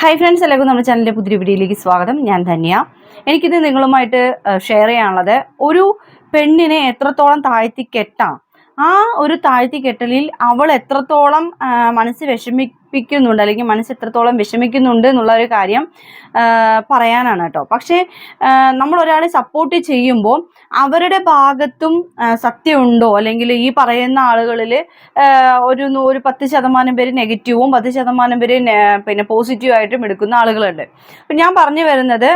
Hi friends എല്ലാവർക്കും നമ്മുടെ ചാനലിന്റെ പുതിയ വീഡിയോയിലേക്ക് സ്വാഗതം. ഞാൻ ധന്യ. എനിക്കിത് നിങ്ങളുമായിട്ട് ഷെയർ ചെയ്യാനുള്ളത് ഒരു പെണ്ണിനെ എത്രത്തോളം താഴ്ത്തി കെട്ടാം? ആ ഒരു താഴ്ത്തി കെട്ടലിൽ അവൾ എത്രത്തോളം മനസ്സ് വിഷമിപ്പിക്കുന്നുണ്ട് അല്ലെങ്കിൽ മനസ്സ് എത്രത്തോളം വിഷമിക്കുന്നുണ്ട് എന്നുള്ള ഒരു കാര്യം പറയാനാണ് കേട്ടോ. പക്ഷേ നമ്മൾ ഒരാളെ സപ്പോർട്ട് ചെയ്യുമ്പോൾ അവരുടെ ഭാഗത്തും സത്യമുണ്ടോ? അല്ലെങ്കിൽ ഈ പറയുന്ന ആളുകളിൽ ഒരു ഒരു പത്ത് ശതമാനം പേര് നെഗറ്റീവും പത്ത് ശതമാനം പേര് പിന്നെ പോസിറ്റീവ് ആയിട്ടും എടുക്കുന്ന ആളുകളുണ്ട്. അപ്പം ഞാൻ പറഞ്ഞു വരുന്നത്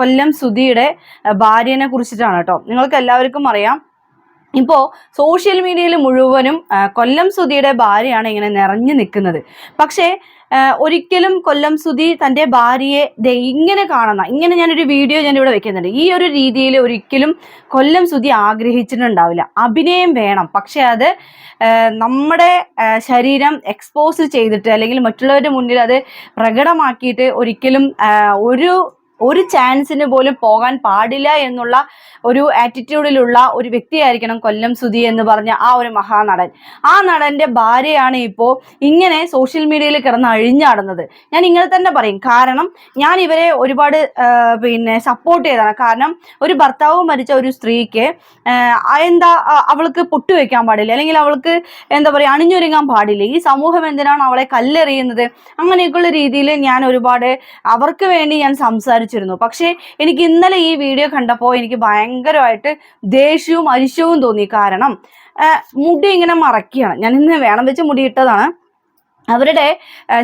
കൊല്ലം സുധിയുടെ ഭാര്യനെ കുറിച്ചിട്ടാണ് കേട്ടോ. നിങ്ങൾക്ക് എല്ലാവർക്കും അറിയാം ഇപ്പോൾ സോഷ്യൽ മീഡിയയിൽ മുഴുവനും കൊല്ലം സുധിയുടെ ഭാര്യയാണ് ഇങ്ങനെ നിറഞ്ഞു നിൽക്കുന്നത്. പക്ഷേ ഒരിക്കലും കൊല്ലം സുധി തന്റെ ഭാര്യയെ ഇങ്ങനെ കാണുന്ന ഇങ്ങനെ ഞാനൊരു വീഡിയോ ഞാൻ ഇവിടെ വെക്കുന്നുണ്ട്. ഈ ഒരു രീതിയിൽ ഒരിക്കലും കൊല്ലം സുധി ആഗ്രഹിച്ചിട്ടുണ്ടാവില്ല. അഭിനയം വേണം. പക്ഷെ അത് നമ്മുടെ ശരീരം എക്സ്പോസ് ചെയ്തിട്ട് അല്ലെങ്കിൽ മറ്റുള്ളവരുടെ മുന്നിൽ അത് പ്രകടമാക്കിയിട്ട് ഒരിക്കലും ഒരു ഒരു ചാൻസിന് പോലും പോകാൻ പാടില്ല എന്നുള്ള ഒരു ആറ്റിറ്റ്യൂഡിലുള്ള ഒരു വ്യക്തിയായിരിക്കണം കൊല്ലം സുധി എന്ന് പറഞ്ഞ ആ ഒരു മഹാനടൻ. ആ നടന്റെ ഭാര്യയാണ് ഇപ്പോൾ ഇങ്ങനെ സോഷ്യൽ മീഡിയയിൽ കിടന്ന് അഴിഞ്ഞാടുന്നത്. ഞാൻ ഇങ്ങനെ തന്നെ പറയും. കാരണം ഞാൻ ഇവരെ ഒരുപാട് പിന്നെ സപ്പോർട്ട് ചെയ്തതാണ്. കാരണം ഒരു ഭർത്താവ് മരിച്ച ഒരു സ്ത്രീക്ക് എന്താ അവൾക്ക് പൊട്ടുവെക്കാൻ പാടില്ല. അല്ലെങ്കിൽ അവൾക്ക് എന്താ പറയുക അണിഞ്ഞൊരുങ്ങാൻ പാടില്ല. ഈ സമൂഹം എന്തിനാണ് അവളെ കല്ലെറിയുന്നത്? അങ്ങനെയൊക്കെയുള്ള രീതിയിൽ ഞാൻ ഒരുപാട് അവർക്ക് വേണ്ടി ഞാൻ സംസാരിച്ചിരുന്നു പക്ഷേ എനിക്ക് ഇന്നലെ ഈ വീഡിയോ കണ്ടപ്പോൾ എനിക്ക് ഭയങ്കരമായിട്ട് ദേഷ്യവും അരിശവും തോന്നി. കാരണം മുടി ഇങ്ങനെ മറക്കുകയാണ് ഞാൻ ഇന്ന് വേണം വെച്ച് മുടി ഇട്ടതാണ്. അവരുടെ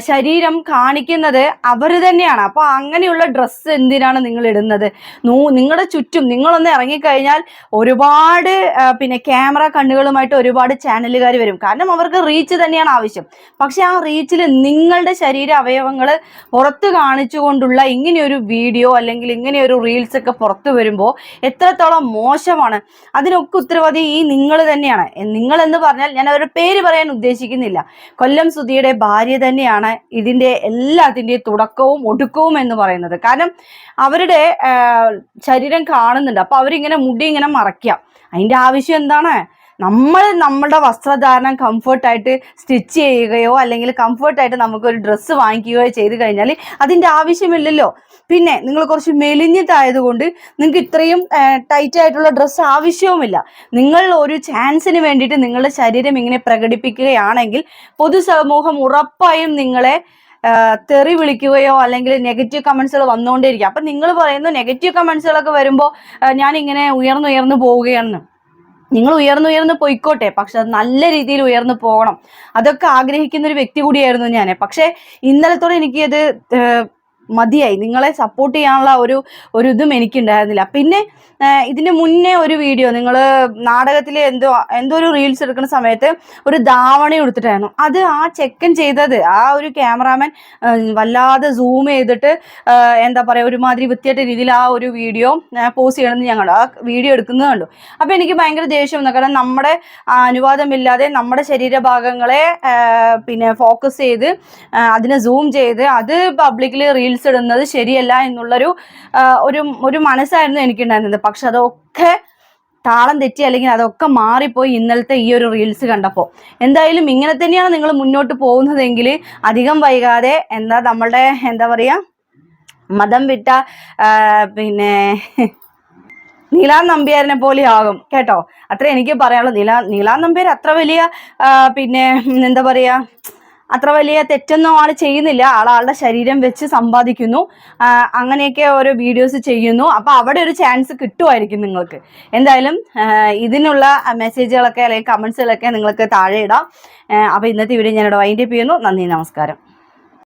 ശരീരം കാണിക്കുന്നത് അവർ തന്നെയാണ്. അപ്പോൾ അങ്ങനെയുള്ള ഡ്രസ്സ് എന്തിനാണ് നിങ്ങൾ ഇടുന്നത്? നൂ നിങ്ങളുടെ ചുറ്റും നിങ്ങളൊന്ന് ഇറങ്ങിക്കഴിഞ്ഞാൽ ഒരുപാട് പിന്നെ ക്യാമറ കണ്ണുകളുമായിട്ട് ഒരുപാട് ചാനലുകാർ വരും. കാരണം അവർക്ക് റീച്ച് തന്നെയാണ് ആവശ്യം. പക്ഷെ ആ റീച്ചിൽ നിങ്ങളുടെ ശരീര അവയവങ്ങൾ പുറത്ത് കാണിച്ചുകൊണ്ടുള്ള ഇങ്ങനെയൊരു വീഡിയോ അല്ലെങ്കിൽ ഇങ്ങനെയൊരു റീൽസ് ഒക്കെ പുറത്തു വരുമ്പോൾ എത്രത്തോളം മോശമാണ്. അതിനൊക്കെ ഉത്തരവാദി ഈ നിങ്ങൾ തന്നെയാണ്. നിങ്ങൾ എന്ന് പറഞ്ഞാൽ ഞാൻ അവരുടെ പേര് പറയാൻ ഉദ്ദേശിക്കുന്നില്ല. കൊല്ലം സുധിയുടെ ഭാര്യ തന്നെയാണ് ഇതിന്റെ എല്ലാത്തിന്റെയും തുടക്കവും ഒടുക്കവും എന്ന് പറയുന്നത്. കാരണം അവരുടെ ശരീരം കാണുന്നുണ്ട്. അപ്പോൾ അവരിങ്ങനെ മുടി ഇങ്ങനെ മറയ്ക്കാം. അതിന്റെ ആവശ്യം എന്താണ്? നമ്മൾ നമ്മുടെ വസ്ത്രധാരണം കംഫർട്ടായിട്ട് സ്റ്റിച്ച് ചെയ്യുകയോ അല്ലെങ്കിൽ കംഫർട്ടായിട്ട് നമുക്കൊരു ഡ്രസ്സ് വാങ്ങിക്കുകയോ ചെയ്ത് കഴിഞ്ഞാൽ അതിന്റെ ആവശ്യമില്ലല്ലോ. പിന്നെ നിങ്ങൾ കുറച്ച് മെലിഞ്ഞിട്ടായതുകൊണ്ട് നിങ്ങൾക്ക് ഇത്രയും ടൈറ്റ് ആയിട്ടുള്ള ഡ്രസ്സ് ആവശ്യവുമില്ല. നിങ്ങൾ ഒരു ചാൻസിന് വേണ്ടിയിട്ട് നിങ്ങളുടെ ശരീരം ഇങ്ങനെ പ്രകടിപ്പിക്കുകയാണെങ്കിൽ പൊതുസമൂഹം ഉറപ്പായും നിങ്ങളെ തെറി വിളിക്കുകയോ അല്ലെങ്കിൽ നെഗറ്റീവ് കമൻസുകൾ വന്നുകൊണ്ടേയിരിക്കും അപ്പം നിങ്ങൾ പറയുന്നു നെഗറ്റീവ് കമൻസുകളൊക്കെ വരുമ്പോൾ ഞാൻ ഇങ്ങനെ ഉയർന്നുയർന്നു പോവുകയാണെന്ന് നിങ്ങൾ ഉയർന്നുയർന്ന് പോയിക്കോട്ടെ. പക്ഷെ അത് നല്ല രീതിയിൽ ഉയർന്നു പോകണം. അതൊക്കെ ആഗ്രഹിക്കുന്ന ഒരു വ്യക്തി കൂടിയായിരുന്നു ഞാൻ പക്ഷെ ഇന്നലത്തോടെ എനിക്ക് അത് മതിയായി. നിങ്ങളെ സപ്പോർട്ട് ചെയ്യാനുള്ള ഒരു ഒരു ഇതും എനിക്കുണ്ടായിരുന്നില്ല. പിന്നെ ഇതിന് മുന്നേ ഒരു വീഡിയോ നിങ്ങൾ നാടകത്തിൽ എന്തോ എന്തോ ഒരു റീൽസ് എടുക്കുന്ന സമയത്ത് ഒരു ധാവണ എടുത്തിട്ടായിരുന്നു അത് ആ ചെക്കൻ ചെയ്തത്. ആ ഒരു ക്യാമറാമാൻ വല്ലാതെ സൂം ചെയ്തിട്ട് എന്താ പറയുക ഒരുമാതിരി വൃത്തിയായിട്ട രീതിയിൽ ആ ഒരു വീഡിയോ പോസ്റ്റ് ചെയ്യണമെന്ന് ഞങ്ങൾ ആ വീഡിയോ എടുക്കുന്നത് കണ്ടു. അപ്പോൾ എനിക്ക് ഭയങ്കര ദേഷ്യം വന്നു. കാരണം നമ്മുടെ അനുവാദമില്ലാതെ നമ്മുടെ ശരീരഭാഗങ്ങളെ പിന്നെ ഫോക്കസ് ചെയ്ത് അതിനെ സൂം ചെയ്ത് അത് പബ്ലിക്കിൽ റീൽസ് ഇടുന്നത് ശരിയല്ല എന്നുള്ളൊരു ഒരു ഒരു മനസ്സായിരുന്നു എനിക്കുണ്ടായിരുന്നത്. പക്ഷെ അതൊക്കെ താളം തെറ്റി അല്ലെങ്കിൽ അതൊക്കെ മാറിപ്പോയി ഇന്നലത്തെ ഈ ഒരു റീൽസ് കണ്ടപ്പോൾ. എന്തായാലും ഇങ്ങനെ തന്നെയാണ് നിങ്ങൾ മുന്നോട്ട് പോകുന്നതെങ്കിൽ അധികം വൈകാതെ എന്താ നമ്മളുടെ എന്താ പറയുക മതം വിട്ട പിന്നെ നീലാ നമ്പ്യാരിനെ പോലെ ആകും. കേട്ടോ? അത്ര എനിക്ക് പറയാനുള്ളൂ. നീലാ നീലാ നമ്പ്യാർ അത്ര വലിയ പിന്നെ എന്താ പറയാ അത്ര വലിയ തെറ്റൊന്നും ആൾ ചെയ്യുന്നില്ല. ആൾ ആളുടെ ശരീരം വെച്ച് സമ്പാദിക്കുന്നു. അങ്ങനെയൊക്കെ ഓരോ വീഡിയോസ് ചെയ്യുന്നു. അപ്പോൾ അവിടെ ഒരു ചാൻസ് കിട്ടുമായിരിക്കും നിങ്ങൾക്ക്. എന്തായാലും ഇതിനുള്ള മെസ്സേജുകളൊക്കെ അല്ലെങ്കിൽ കമൻസുകളൊക്കെ നിങ്ങൾക്ക് താഴെ ഇടാം. അപ്പോൾ ഇന്നത്തെ വീഡിയോ ഞാനിവിടെ വൈൻഡപ്പ് ചെയ്യുന്നു. നന്ദി നമസ്കാരം.